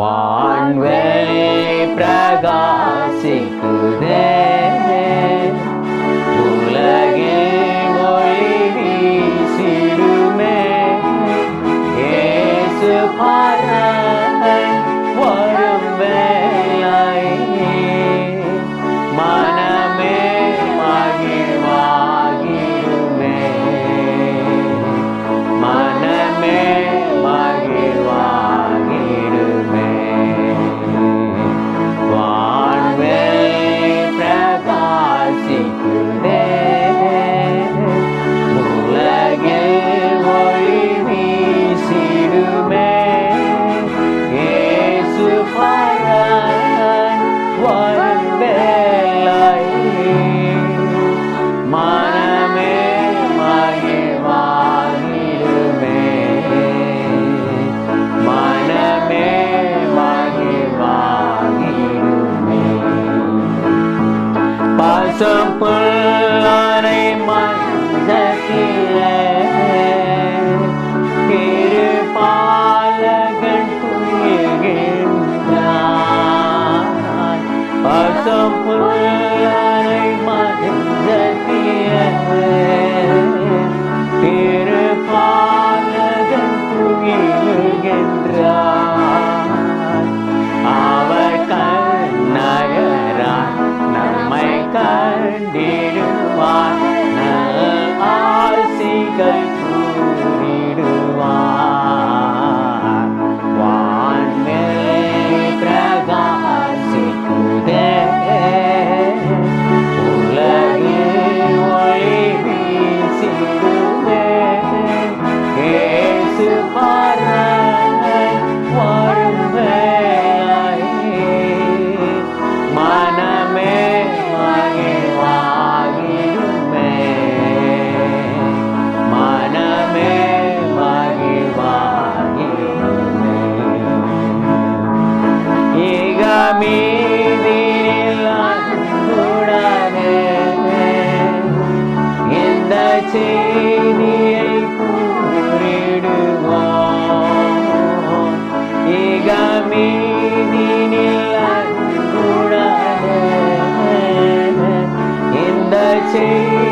ว้า temple வேண்டி செய்தியை கூறிடுவோம் ஏகமீதினில் அன்புடன் இந்த செய்தி